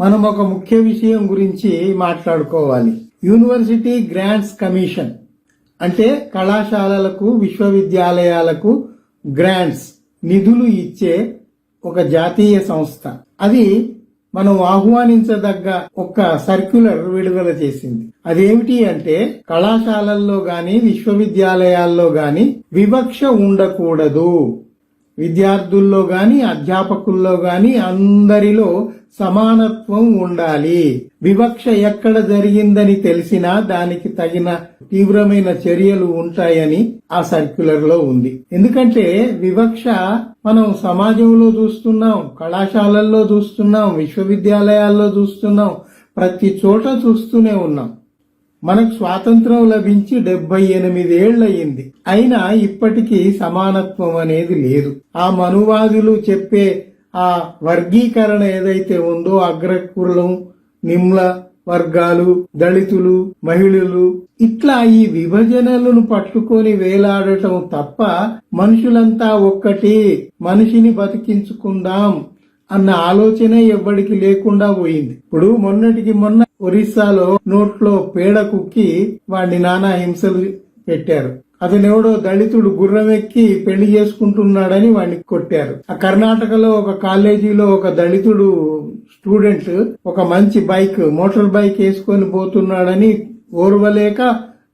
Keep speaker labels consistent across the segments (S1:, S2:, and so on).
S1: మనం ఒక ముఖ్య విషయం గురించి మాట్లాడుకోవాలి. యూనివర్సిటీ గ్రాంట్స్ కమిషన్ అంటే కళాశాలలకు విశ్వవిద్యాలయాలకు గ్రాంట్స్ నిధులు ఇచ్చే ఒక జాతీయ సంస్థ. అది మనం ఆహ్వానించదగ్గ ఒక సర్క్యులర్ విడుదల చేసింది. అదేమిటి అంటే కళాశాలల్లో గాని విశ్వవిద్యాలయాల్లో గాని వివక్ష ఉండకూడదు. విద్యార్థుల్లో గాని అధ్యాపకుల్లో గాని అందరిలో సమానత్వం ఉండాలి. వివక్ష ఎక్కడ జరిగిందని తెలిసినా దానికి తగిన తీవ్రమైన చర్యలు ఉంటాయని ఆ సర్క్యులర్లో ఉంది. ఎందుకంటే వివక్ష మనం సమాజంలో చూస్తున్నాం కళాశాలల్లో చూస్తున్నాం విశ్వవిద్యాలయాల్లో చూస్తున్నాం ప్రతి చోట చూస్తూనే ఉన్నాం. మనకు స్వాతంత్రం లభించి డెబ్బై ఎనిమిదేళ్ళయింది అయినా ఇప్పటికీ సమానత్వం అనేది లేదు. ఆ మనువాదులు చెప్పే ఆ వర్గీకరణ ఏదైతే ఉందో అగ్రకులం నిమ్ల వర్గాలు దళితులు మహిళలు ఇట్లా ఈ విభజనలను పట్టుకొని వేలాడటం తప్ప మనుషులంతా ఒక్కటి. మనిషిని బతికించుకుందాం. అన్న ఆలోచనే ఎవ్వడికి లేకుండా పోయింది. ఇప్పుడు మొన్నటికి మొన్న ఒరిస్సాలో నోట్లో పేడ కుక్కి వాడిని నానా హింసలు పెట్టారు. అతనెవడో దళితుడు గుర్రం ఎక్కి పెళ్ళి చేసుకుంటున్నాడని వాడిని కొట్టారు. ఆ కర్ణాటకలో ఒక కాలేజీలో ఒక దళితుడు స్టూడెంట్ ఒక మంచి బైక్ మోటార్ బైక్ వేసుకొని పోతున్నాడని ఓర్వలేక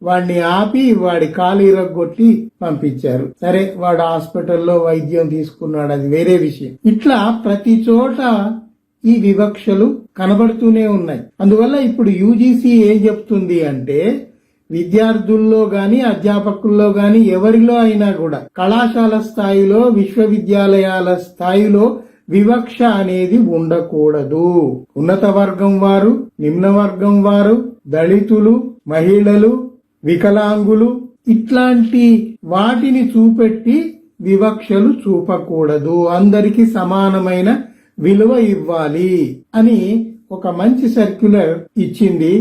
S1: వాడిని ఆపి వాడి కాలు ఇరగొట్టి పంపించారు. సరే వాడు హాస్పిటల్లో వైద్యం తీసుకున్నాడు. అది వేరే విషయం. ఇట్లా ప్రతి చోట ఈ వివక్షలు కనబడుతూనే ఉన్నాయి. అందువల్ల ఇప్పుడు యూజీసీ ఏం చెప్తుంది అంటే విద్యార్థుల్లో గాని అధ్యాపకుల్లో గాని ఎవరిలో అయినా కూడా కళాశాల స్థాయిలో విశ్వవిద్యాలయాల స్థాయిలో వివక్ష అనేది ఉండకూడదు. ఉన్నత వర్గం వారు నిమ్న వర్గం వారు దళితులు మహిళలు వికలాంగులు ఇట్లాంటి వాటిని చూపెట్టి వివక్షలు చూపకూడదు. అందరికి సమానమైన విలువ ఇవ్వాలి అని ఒక మంచి సర్క్యులర్ ఇచ్చింది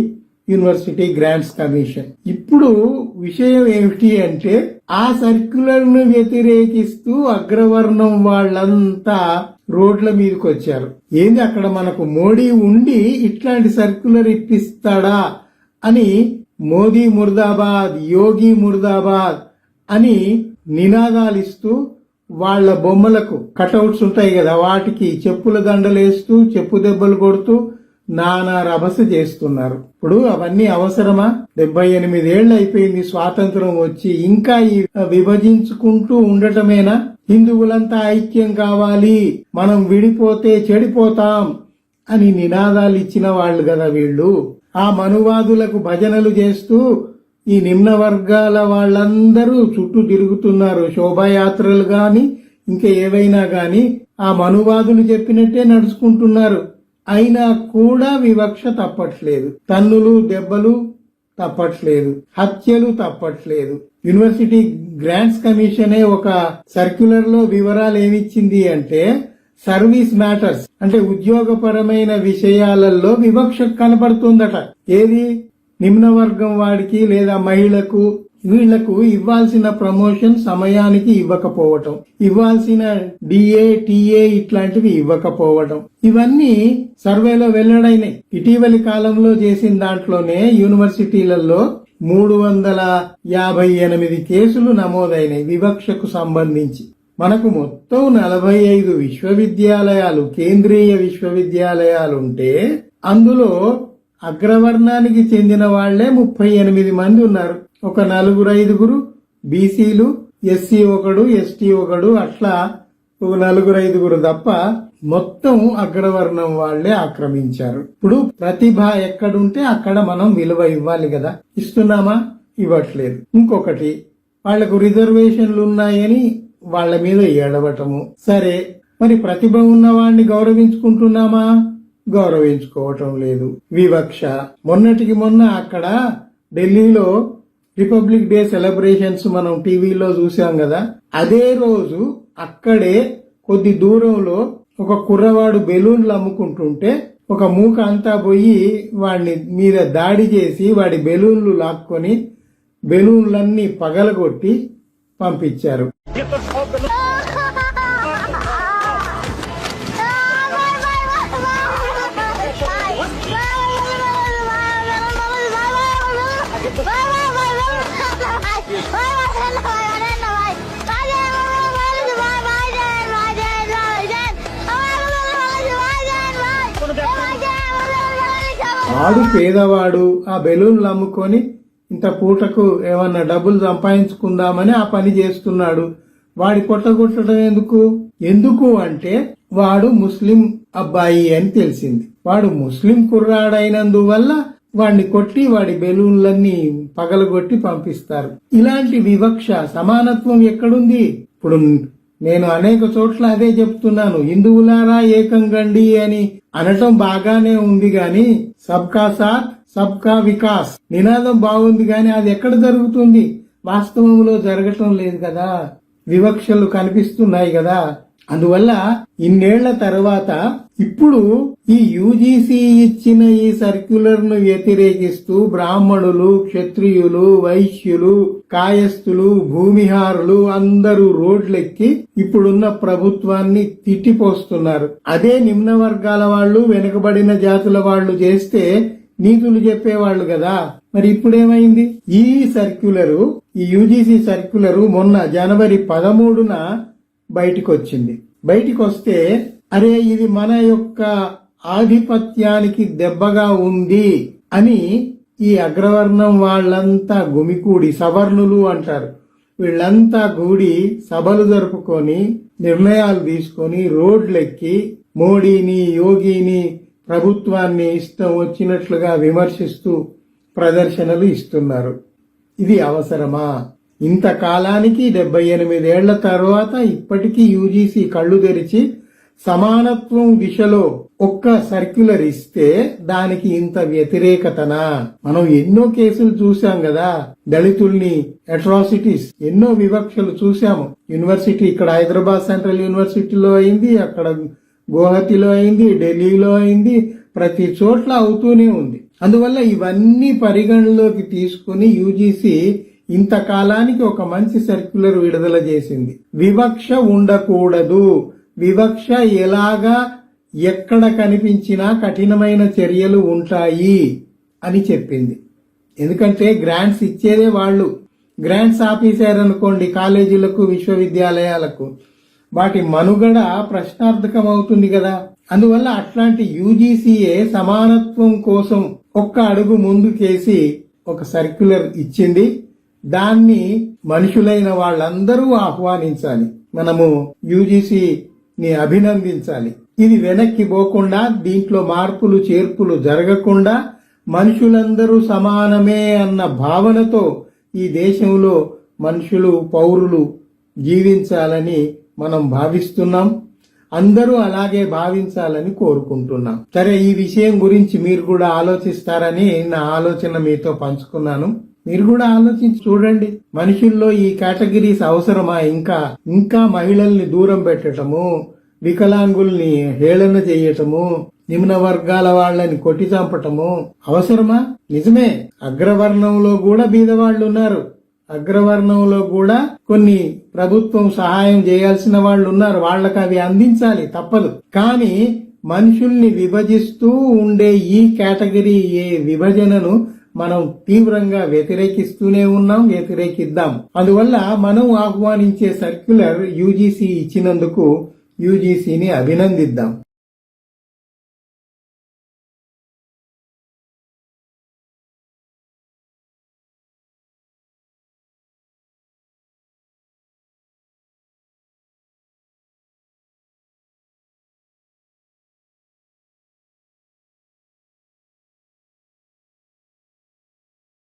S1: యూనివర్సిటీ గ్రాంట్స్ కమిషన్. ఇప్పుడు విషయం ఏమిటి అంటే ఆ సర్క్యులర్ను వ్యతిరేకిస్తూ అగ్రవర్ణం వాళ్ళంతా రోడ్ల మీదకి వచ్చారు. ఏంది అక్కడ మనకు మోడీ ఉండి ఇట్లాంటి సర్క్యులర్ ఇప్పిస్తాడా అని మోదీ ముర్దాబాద్ యోగి ముర్దాబాద్ అని నినాదాలు ఇస్తూ వాళ్ళ బొమ్మలకు కటౌట్స్ ఉంటాయి కదా వాటికి చెప్పుల దండలేస్తూ చెప్పు దెబ్బలు కొడుతూ నానా రభస చేస్తున్నారు. ఇప్పుడు అవన్నీ అవసరమా? డెబ్బై ఎనిమిదేళ్ళు అయిపోయింది స్వాతంత్రం వచ్చి ఇంకా ఈ విభజించుకుంటూ ఉండటమేనా? హిందువులంతా ఐక్యం కావాలి మనం విడిపోతే చెడిపోతాం అని నినాదాలు ఇచ్చిన వాళ్ళు కదా వీళ్ళు. ఆ మనువాదులకు భజనలు చేస్తూ ఈ నిమ్న వర్గాల వాళ్ళందరూ చుట్టూ తిరుగుతున్నారు. శోభాయాత్రలు గాని ఇంకా ఏవైనా గాని ఆ మనువాదులు చెప్పినట్టే నడుచుకుంటున్నారు. అయినా కూడా వివక్ష తప్పట్లేదు. తన్నులు దెబ్బలు తప్పట్లేదు. హత్యలు తప్పట్లేదు. యూనివర్సిటీ గ్రాంట్స్ కమిషనే ఒక సర్క్యులర్లో వివరాలు ఏమిచ్చింది అంటే సర్వీస్ మ్యాటర్స్ అంటే ఉద్యోగపరమైన విషయాలలో వివక్ష కనబడుతుందట. ఏది? నిమ్న వర్గం వాడికి లేదా మహిళకు వీళ్ళకు ఇవ్వాల్సిన ప్రమోషన్ సమయానికి ఇవ్వకపోవటం. ఇవ్వాల్సిన డిఏ టిఏ ఇట్లాంటివి ఇవ్వకపోవటం. ఇవన్నీ సర్వేలో వెల్లడైనాయి. ఇటీవలి కాలంలో చేసిన దాంట్లోనే యూనివర్సిటీలలో మూడు వందల యాభై ఎనిమిది కేసులు నమోదైనాయి వివక్షకు సంబంధించి. మనకు మొత్తం నలభై ఐదు విశ్వవిద్యాలయాలు కేంద్రీయ విశ్వవిద్యాలయాలు ఉంటే అందులో అగ్రవర్ణానికి చెందిన వాళ్ళే ముప్పై ఎనిమిది మంది ఉన్నారు. ఒక నలుగురు ఐదుగురు బీసీలు ఎస్సీ ఒకడు ఎస్టీ ఒకడు అట్లా ఒక నలుగురు ఐదుగురు తప్ప మొత్తం అగ్రవర్ణం వాళ్ళే ఆక్రమించారు. ఇప్పుడు ప్రతిభ ఎక్కడుంటే అక్కడ మనం విలువ ఇవ్వాలి కదా. ఇస్తున్నామా? ఇవ్వట్లేదు. ఇంకొకటి వాళ్ళకు రిజర్వేషన్లు ఉన్నాయని వాళ్ళ మీద ఏడవటము. సరే మరి ప్రతిభ ఉన్న గౌరవించుకుంటున్నామా? గౌరవించుకోవటం లేదు. వివక్ష. మొన్నటికి మొన్న అక్కడ ఢిల్లీలో రిపబ్లిక్ డే సెలబ్రేషన్స్ మనం టీవీలో చూసాం కదా. అదే రోజు అక్కడే కొద్ది దూరంలో ఒక కుర్రవాడు బెలూన్లు అమ్ముకుంటుంటే ఒక మూక అంతా పోయి వాడిని మీద దాడి చేసి వాడి బెలూన్లు లాక్కొని బెలూన్లన్నీ పగలగొట్టి పంపించారు. Get the fuck the వాడు పేదవాడు ఆ బెలూన్లు అమ్ముకొని ఇంత పూటకు ఏమన్నా డబ్బులు సంపాదించుకుందామని ఆ పని చేస్తున్నాడు. వాడి కొట్టగొట్టడం ఎందుకు? ఎందుకు అంటే వాడు ముస్లిం అబ్బాయి అని తెలిసింది. వాడు ముస్లిం కుర్రాడైనందువల్ల వాడిని కొట్టి వాడి బెలూన్లన్నీ పగలగొట్టి పంపిస్తారు. ఇలాంటి వివక్ష సమానత్వం ఎక్కడుంది? ఇప్పుడు నేను అనేక చోట్ల అదే చెప్తున్నాను. హిందువులారా ఏకంగండి అని అనటం బాగానే ఉంది గాని సబ్కా సాత్ సబ్కా వికాస్. నినాదం బాగుంది గాని అది ఎక్కడ జరుగుతుంది? వాస్తవంలో జరగటం లేదు కదా. వివక్షలు కనిపిస్తున్నాయి కదా. అందువల్ల ఇన్నేళ్ళ తర్వాత ఇప్పుడు ఈ యూజీసీ ఇచ్చిన ఈ సర్క్యులర్ను వ్యతిరేకిస్తూ బ్రాహ్మణులు క్షత్రియులు వైశ్యులు కాయస్థులు భూమిహారులు అందరూ రోడ్లెక్కి ఇప్పుడున్న ప్రభుత్వాన్ని తిట్టిపోస్తున్నారు. అదే నిమ్న వర్గాల వాళ్ళు వెనుకబడిన జాతుల వాళ్ళు చేస్తే నీతులు చెప్పేవాళ్ళు కదా. మరి ఇప్పుడేమైంది? ఈ సర్క్యులరు ఈ యూజీసీ సర్క్యులరు మొన్న జనవరి పదమూడున బయటికి వచ్చింది బయటికి వస్తే అరే ఇది మన యొక్క ఆధిపత్యానికి దెబ్బగా ఉంది అని ఈ అగ్రవర్ణం వాళ్ళంతా గుమికూడి సవర్ణులు అంటారు. వీళ్ళంతా కూడి సభలు జరుపుకొని నిర్ణయాలు తీసుకొని రోడ్లెక్కి మోడీని యోగిని ప్రభుత్వాన్ని ఇష్టం వచ్చినట్లుగా విమర్శిస్తూ ప్రదర్శనలు ఇస్తున్నారు. ఇది అవసరమా? ఇంతకాలానికి డెబ్బై ఎనిమిదేళ్ళ తర్వాత ఇప్పటికీ యూజీసీ కళ్ళు తెరిచి సమానత్వం దిశలో ఒక్క సర్క్యులర్ ఇస్తే దానికి ఇంత వ్యతిరేకతనా? మనం ఎన్నో కేసులు చూసాం కదా. దళితుల్ని అట్రాసిటీస్ ఎన్నో వివక్షలు చూసాము యూనివర్సిటీ ఇక్కడ హైదరాబాద్ సెంట్రల్ యూనివర్సిటీలో అయింది అక్కడ గోహతిలో అయింది ఢిల్లీలో అయింది ప్రతి చోట్ల అవుతూనే ఉంది. అందువల్ల ఇవన్నీ పరిగణలోకి తీసుకుని యూజీసీ ఇంతకాలానికి ఒక మంచి సర్క్యులర్ విడుదల చేసింది. వివక్ష ఉండకూడదు. వివక్ష ఎలాగా ఎక్కడ కనిపించినా కఠినమైన చర్యలు ఉంటాయి అని చెప్పింది. ఎందుకంటే గ్రాంట్స్ ఇచ్చేదే వాళ్ళు. గ్రాంట్స్ అనుకోండి కాలేజీలకు విశ్వవిద్యాలయాలకు. వాటి మనుగడ ప్రశ్నార్థకం అవుతుంది కదా. అందువల్ల అట్లాంటి యూజీసీఏ సమానత్వం కోసం ఒక్క అడుగు ముందుకేసి ఒక సర్క్యులర్ ఇచ్చింది. దాన్ని మనుషులైన వాళ్ళందరూ ఆహ్వానించాలి. మనము యూజీసీని అభినందించాలి. ఇది వెనక్కి పోకుండా దీంట్లో మార్పులు చేర్పులు జరగకుండా మనుషులందరూ సమానమే అన్న భావనతో ఈ దేశంలో మనుషులు పౌరులు జీవించాలని మనం భావిస్తున్నాం. అందరూ అలాగే భావించాలని కోరుకుంటున్నాం. సరే ఈ విషయం గురించి మీరు కూడా ఆలోచిస్తారని నా ఆలోచన మీతో పంచుకున్నాను. మీరు కూడా ఆలోచించి చూడండి. మనుషుల్లో ఈ కేటగిరీస్ అవసరమా? ఇంకా ఇంకా మహిళల్ని దూరం పెట్టటము వికలాంగుల్ని హేళన చేయటము నిమ్న వర్గాల వాళ్ళని కొట్టి చంపటము అవసరమా? నిజమే అగ్రవర్ణంలో కూడా బీదవాళ్ళు ఉన్నారు అగ్రవర్ణంలో కూడా కొన్ని ప్రభుత్వం సహాయం చేయాల్సిన వాళ్ళు ఉన్నారు. వాళ్ళకి అవి అందించాలి తప్పదు. కానీ మనుషుల్ని విభజిస్తూ ఉండే ఈ కేటగిరీ ఏ విభజనను మనం తీవ్రంగా వ్యతిరేకిస్తూనే ఉన్నాం వ్యతిరేకిద్దాం. అందువల్ల మనం ఆహ్వానించే సర్క్యులర్ యూజీసీ ఇచ్చినందుకు యూజీసీని అభినందిద్దాం.